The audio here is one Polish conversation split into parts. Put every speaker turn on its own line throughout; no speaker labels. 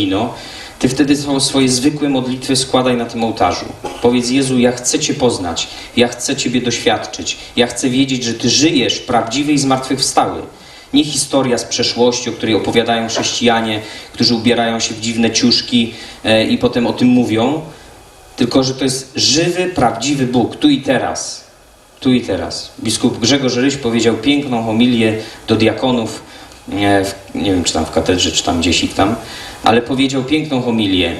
wino, ty wtedy swo- swoje zwykłe modlitwy składaj na tym ołtarzu. Powiedz Jezu, ja chcę Cię poznać, ja chcę Ciebie doświadczyć, ja chcę wiedzieć, że Ty żyjesz prawdziwy i zmartwychwstały. Nie historia z przeszłości, o której opowiadają chrześcijanie, którzy ubierają się w dziwne ciuszki e, i potem o tym mówią, tylko że to jest żywy, prawdziwy Bóg, tu i teraz. Tu i teraz. Biskup Grzegorz Ryś powiedział piękną homilię do diakonów, e, w, nie wiem czy tam w katedrze, czy tam gdzieś ich tam, ale powiedział piękną homilię.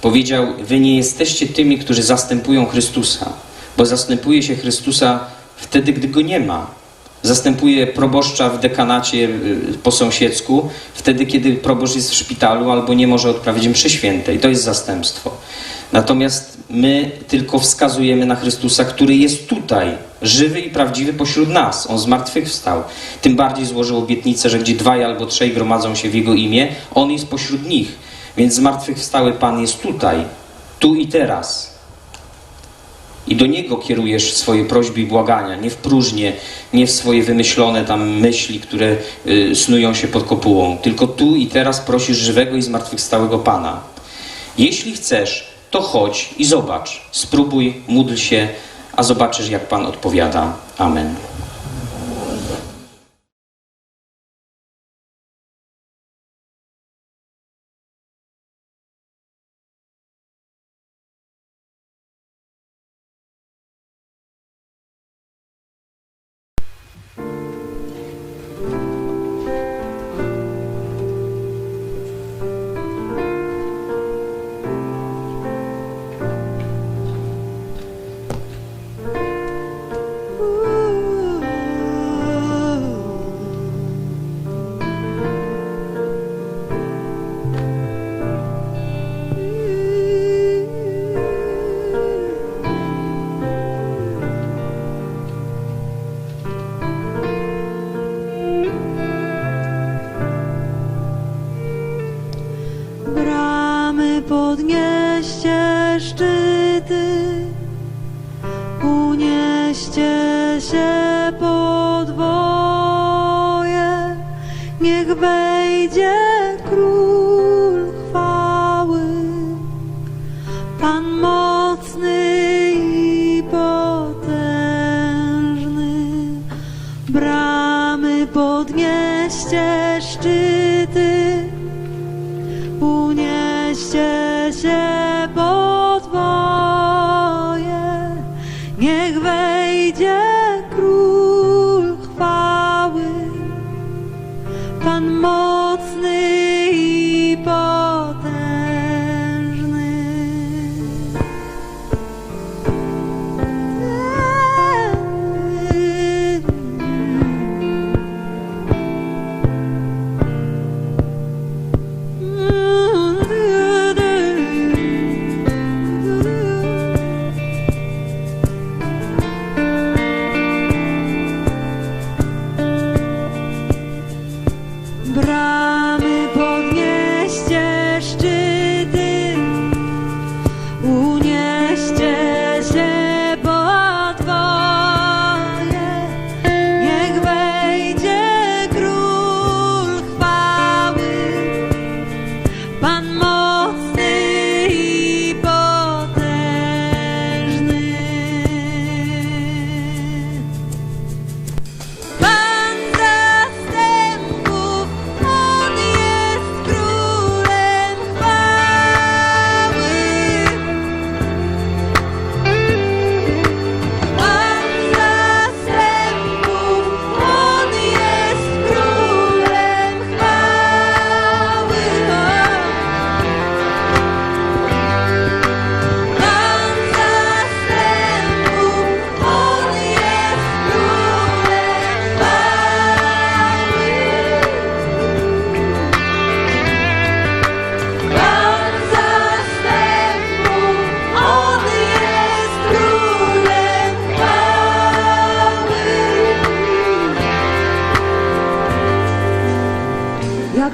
Powiedział, wy nie jesteście tymi, którzy zastępują Chrystusa, bo zastępuje się Chrystusa wtedy, gdy Go nie ma. Zastępuje proboszcza w dekanacie y, po sąsiedzku, wtedy, kiedy proboszcz jest w szpitalu albo nie może odprawić mszy świętej. To jest zastępstwo. Natomiast my tylko wskazujemy na Chrystusa, który jest tutaj, żywy i prawdziwy pośród nas. On zmartwychwstał. Tym bardziej złożył obietnicę, że gdzie dwaj albo trzej gromadzą się w Jego imię, On jest pośród nich. Więc zmartwychwstały Pan jest tutaj, tu i teraz. I do Niego kierujesz swoje prośby i błagania, nie w próżnię, nie w swoje wymyślone tam myśli, które y, snują się pod kopułą. Tylko tu i teraz prosisz żywego i zmartwychwstałego Pana. Jeśli chcesz, to chodź i zobacz. Spróbuj, módl się, a zobaczysz, jak Pan odpowiada. Amen.
Szczyty, unieście się podwoje, niech wejdzie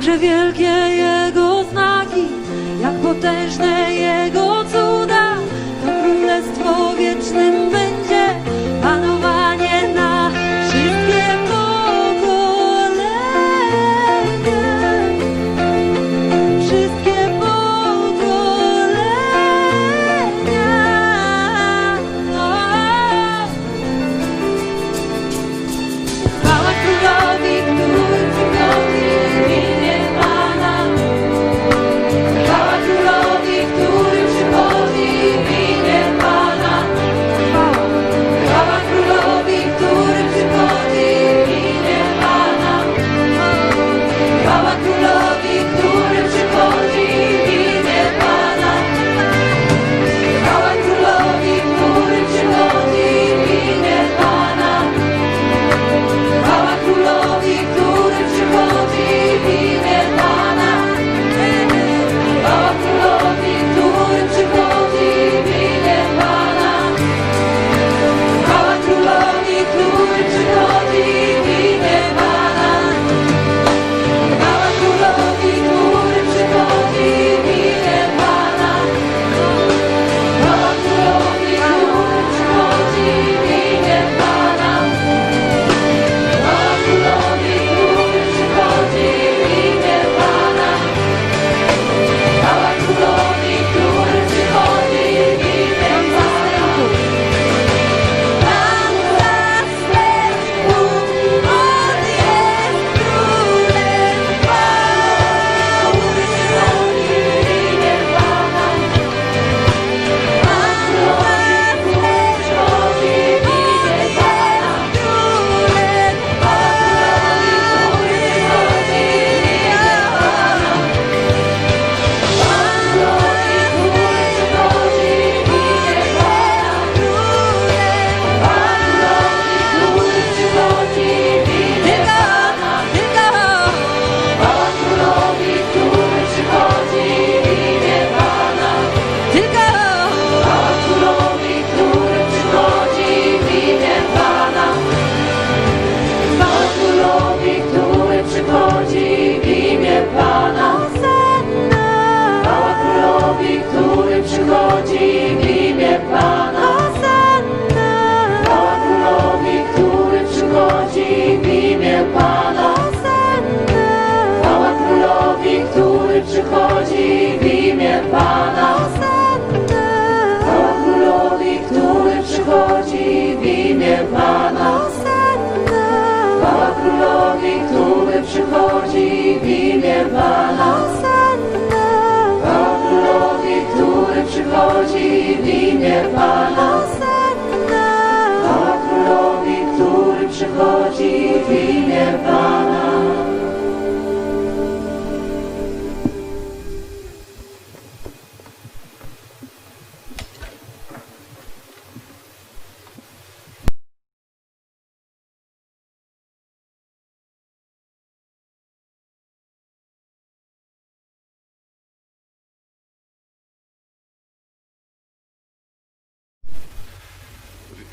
живет.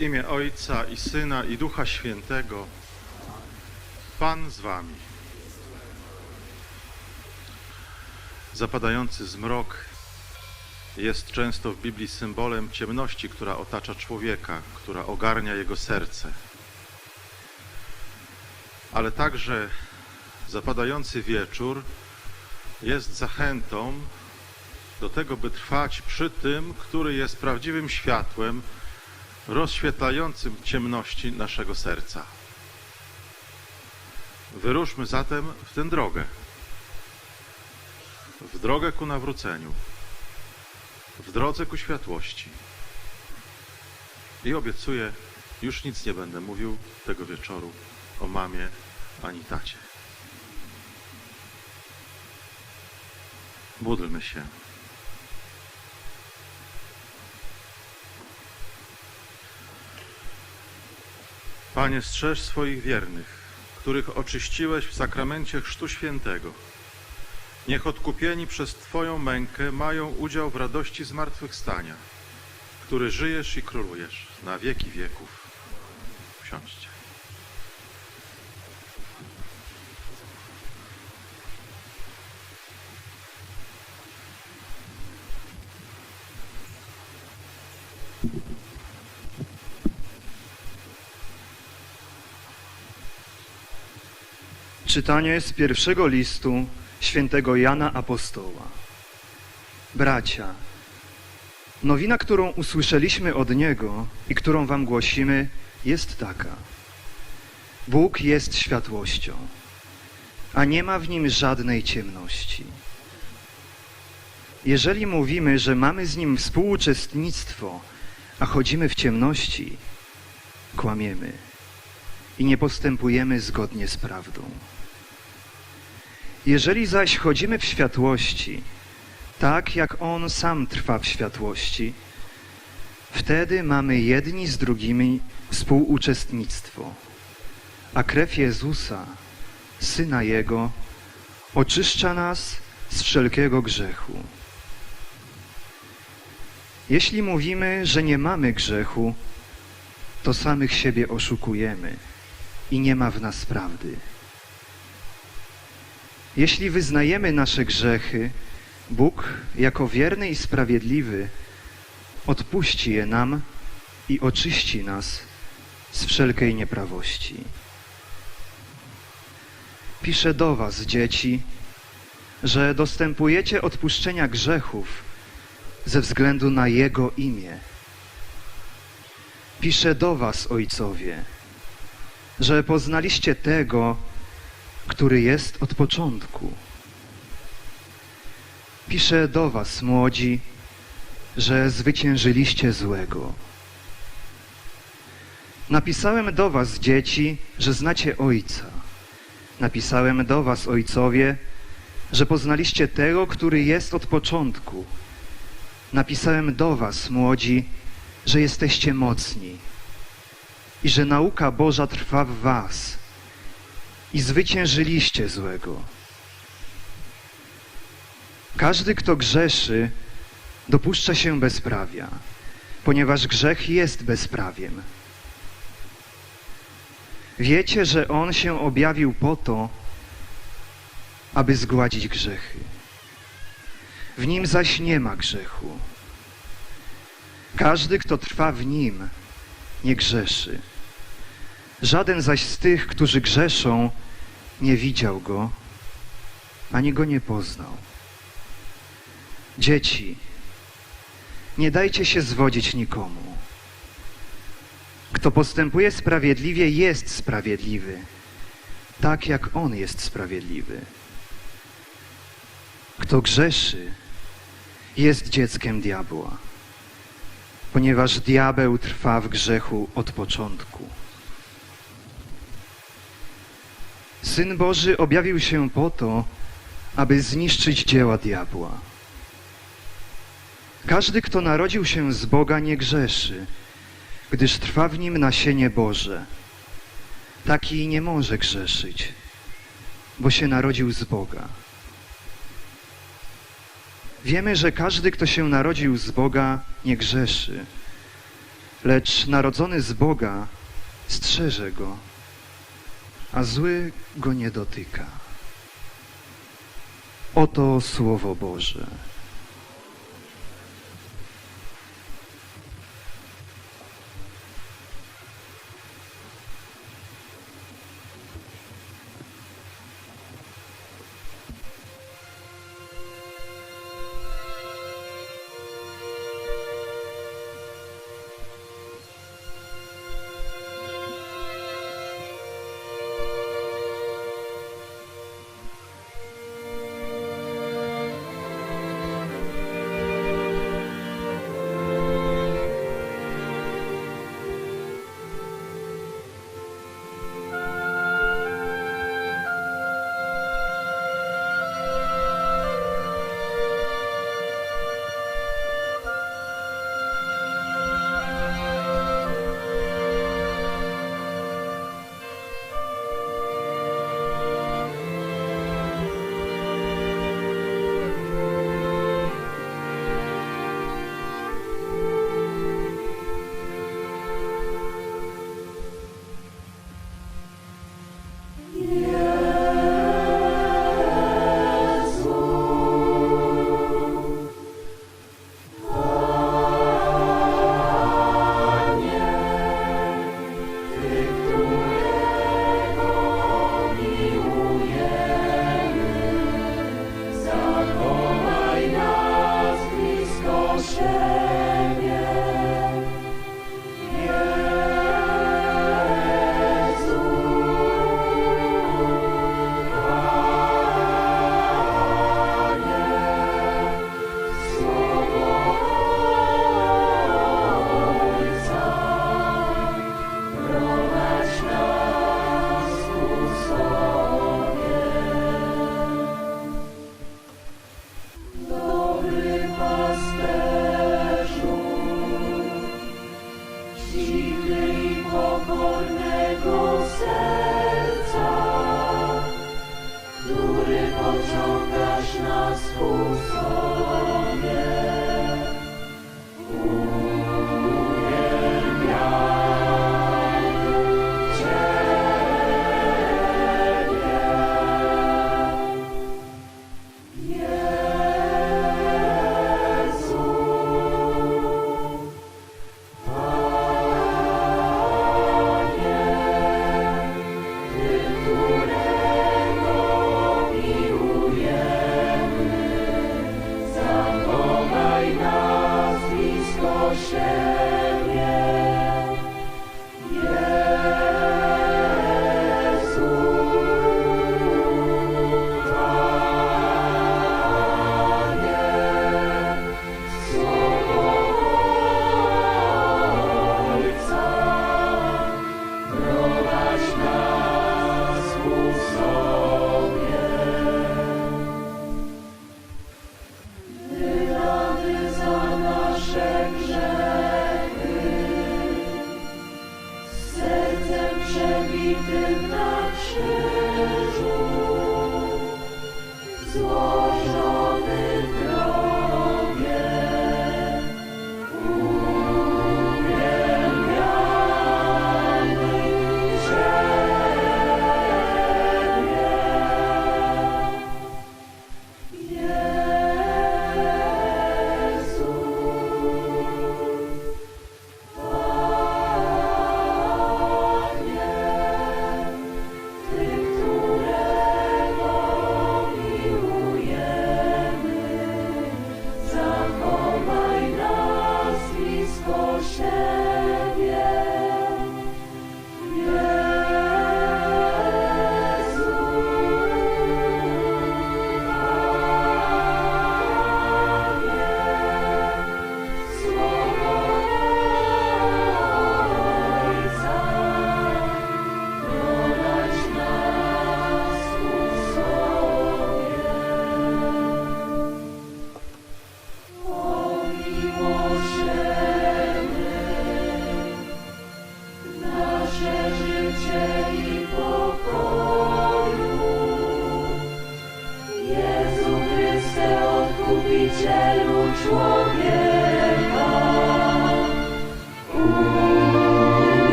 W imię
Ojca i Syna i Ducha Świętego. Pan z wami. Zapadający zmrok jest często w Biblii symbolem ciemności, która otacza człowieka, która ogarnia jego serce. Ale także zapadający wieczór jest zachętą do tego, by trwać przy tym, który jest prawdziwym światłem, rozświetlającym ciemności naszego serca. Wyruszmy zatem w tę drogę. W drogę ku nawróceniu. W drodze ku światłości. I obiecuję, już nic nie będę mówił tego wieczoru o mamie ani tacie. Módlmy się. Panie, strzeż swoich wiernych, których oczyściłeś w sakramencie Chrztu Świętego. Niech odkupieni przez Twoją mękę mają udział w radości zmartwychwstania, który żyjesz i królujesz na wieki wieków. Usiądźcie.
Czytanie z pierwszego listu świętego Jana Apostoła. Bracia, nowina, którą usłyszeliśmy od Niego i którą wam głosimy, jest taka. Bóg jest światłością, a nie ma w nim żadnej ciemności. Jeżeli mówimy, że mamy z Nim współuczestnictwo, a chodzimy w ciemności, kłamiemy i nie postępujemy zgodnie z prawdą. Jeżeli zaś chodzimy w światłości, tak jak On sam trwa w światłości, wtedy mamy jedni z drugimi współuczestnictwo, a krew Jezusa, Syna Jego, oczyszcza nas z wszelkiego grzechu. Jeśli mówimy, że nie mamy grzechu, to samych siebie oszukujemy i nie ma w nas prawdy. Jeśli wyznajemy nasze grzechy, Bóg, jako wierny i sprawiedliwy, odpuści je nam i oczyści nas z wszelkiej nieprawości. Piszę do Was, dzieci, że dostępujecie odpuszczenia grzechów ze względu na Jego imię. Piszę do Was, ojcowie, że poznaliście tego, który jest od początku. Piszę do Was, młodzi, że zwyciężyliście złego. Napisałem do Was, dzieci, że znacie Ojca. Napisałem do Was, ojcowie, że poznaliście tego, który jest od początku. Napisałem do Was, młodzi, że jesteście mocni i że nauka Boża trwa w Was i zwyciężyliście złego. Każdy, kto grzeszy, dopuszcza się bezprawia, ponieważ grzech jest bezprawiem. Wiecie, że On się objawił po to, aby zgładzić grzechy. W Nim zaś nie ma grzechu. Każdy, kto trwa w Nim, nie grzeszy. Żaden zaś z tych, którzy grzeszą, nie widział Go, ani Go nie poznał. Dzieci, nie dajcie się zwodzić nikomu. Kto postępuje sprawiedliwie, jest sprawiedliwy, tak jak On jest sprawiedliwy. Kto grzeszy, jest dzieckiem diabła, ponieważ diabeł trwa w grzechu od początku. Syn Boży objawił się po to, aby zniszczyć dzieła diabła. Każdy, kto narodził się z Boga, nie grzeszy, gdyż trwa w nim nasienie Boże. Taki nie może grzeszyć, bo się narodził z Boga. Wiemy, że każdy, kto się narodził z Boga, nie grzeszy, lecz narodzony z Boga strzeże go, a zły go nie dotyka. Oto Słowo Boże.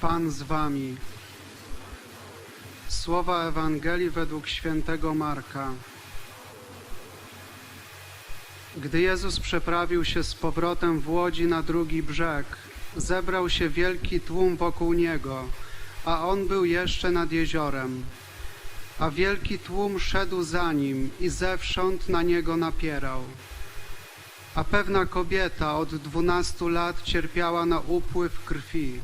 Pan z wami. Słowa Ewangelii według świętego Marka. Gdy Jezus przeprawił się z powrotem w łodzi na drugi brzeg, zebrał się wielki tłum wokół niego, a on był jeszcze nad jeziorem. A wielki tłum szedł za nim i zewsząd na niego napierał. A pewna kobieta od dwunastu lat cierpiała na upływ krwi.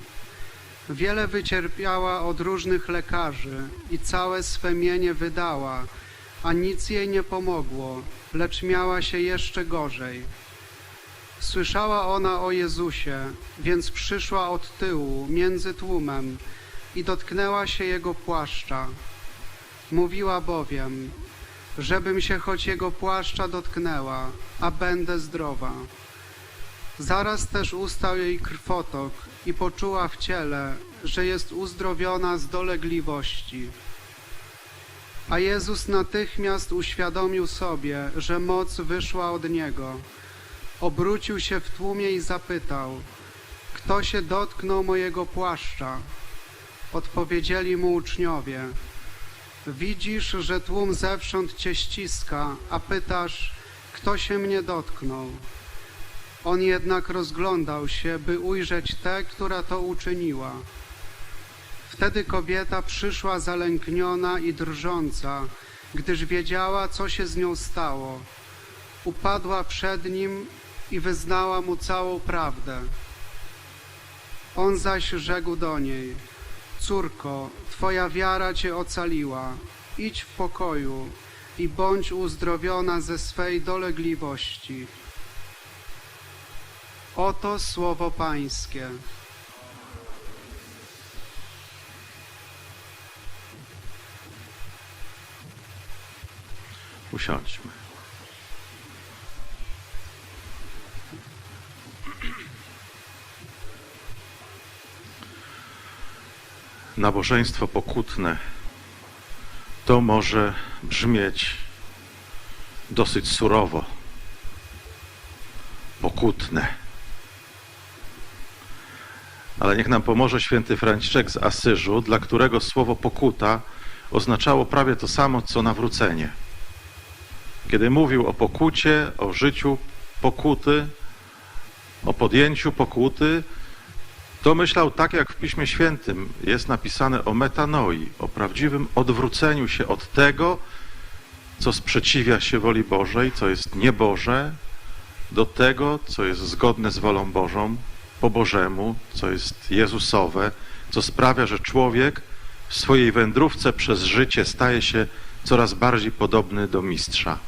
Wiele wycierpiała od różnych lekarzy i całe swe mienie wydała, a nic jej nie pomogło, lecz miała się jeszcze gorzej. Słyszała ona o Jezusie, więc przyszła od tyłu, między tłumem i dotknęła się Jego płaszcza. Mówiła bowiem, żebym się choć Jego płaszcza dotknęła, a będę zdrowa. Zaraz też ustał jej krwotok i poczuła w ciele, że jest uzdrowiona z dolegliwości. A Jezus natychmiast uświadomił sobie, że moc wyszła od Niego. Obrócił się w tłumie i zapytał, kto się dotknął mojego płaszcza? Odpowiedzieli mu uczniowie, widzisz, że tłum zewsząd cię ściska, a pytasz, kto się mnie dotknął? On jednak rozglądał się, by ujrzeć tę, która to uczyniła. Wtedy kobieta przyszła zalękniona i drżąca, gdyż wiedziała, co się z nią stało. Upadła przed nim i wyznała mu całą prawdę. On zaś rzekł do niej: Córko, twoja wiara cię ocaliła. Idź w pokoju i bądź uzdrowiona ze swej dolegliwości. Oto słowo Pańskie.
Usiądźmy. Nabożeństwo pokutne to może brzmieć dosyć surowo. Pokutne. Ale niech nam pomoże święty Franciszek z Asyżu, dla którego słowo pokuta oznaczało prawie to samo co nawrócenie. Kiedy mówił o pokucie, o życiu pokuty, o podjęciu pokuty, to myślał tak, jak w Piśmie Świętym jest napisane o metanoi, o prawdziwym odwróceniu się od tego, co sprzeciwia się woli Bożej, co jest nieboże, do tego, co jest zgodne z wolą Bożą, po Bożemu, co jest Jezusowe, co sprawia, że człowiek w swojej wędrówce przez życie staje się coraz bardziej podobny do mistrza.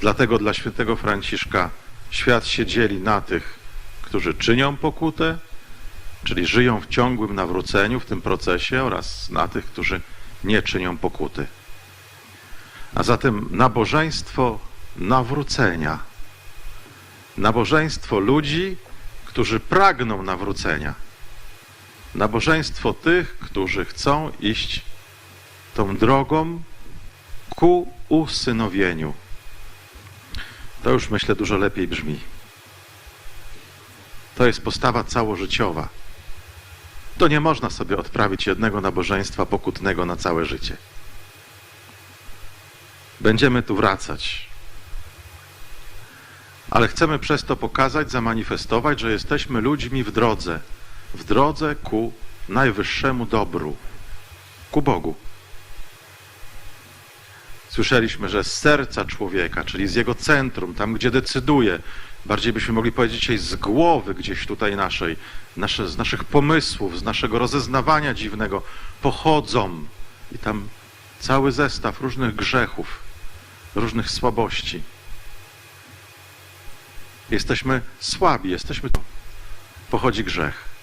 Dlatego dla świętego Franciszka świat się dzieli na tych, którzy czynią pokutę, czyli żyją w ciągłym nawróceniu w tym procesie, oraz na tych, którzy nie czynią pokuty. A zatem nabożeństwo nawrócenia, nabożeństwo ludzi, którzy pragną nawrócenia, nabożeństwo tych, którzy chcą iść tą drogą ku usynowieniu. To już myślę dużo lepiej brzmi. To jest postawa całożyciowa. To nie można sobie odprawić jednego nabożeństwa pokutnego na całe życie. Będziemy tu wracać. Ale chcemy przez to pokazać, zamanifestować, że jesteśmy ludźmi w drodze. W drodze ku najwyższemu dobru, ku Bogu. Słyszeliśmy, że z serca człowieka, czyli z jego centrum, tam gdzie decyduje, bardziej byśmy mogli powiedzieć dzisiaj z głowy gdzieś tutaj naszej, nasze, z naszych pomysłów, z naszego rozeznawania dziwnego, pochodzą i tam cały zestaw różnych grzechów, różnych słabości. Jesteśmy słabi, jesteśmy. Pochodzi grzech.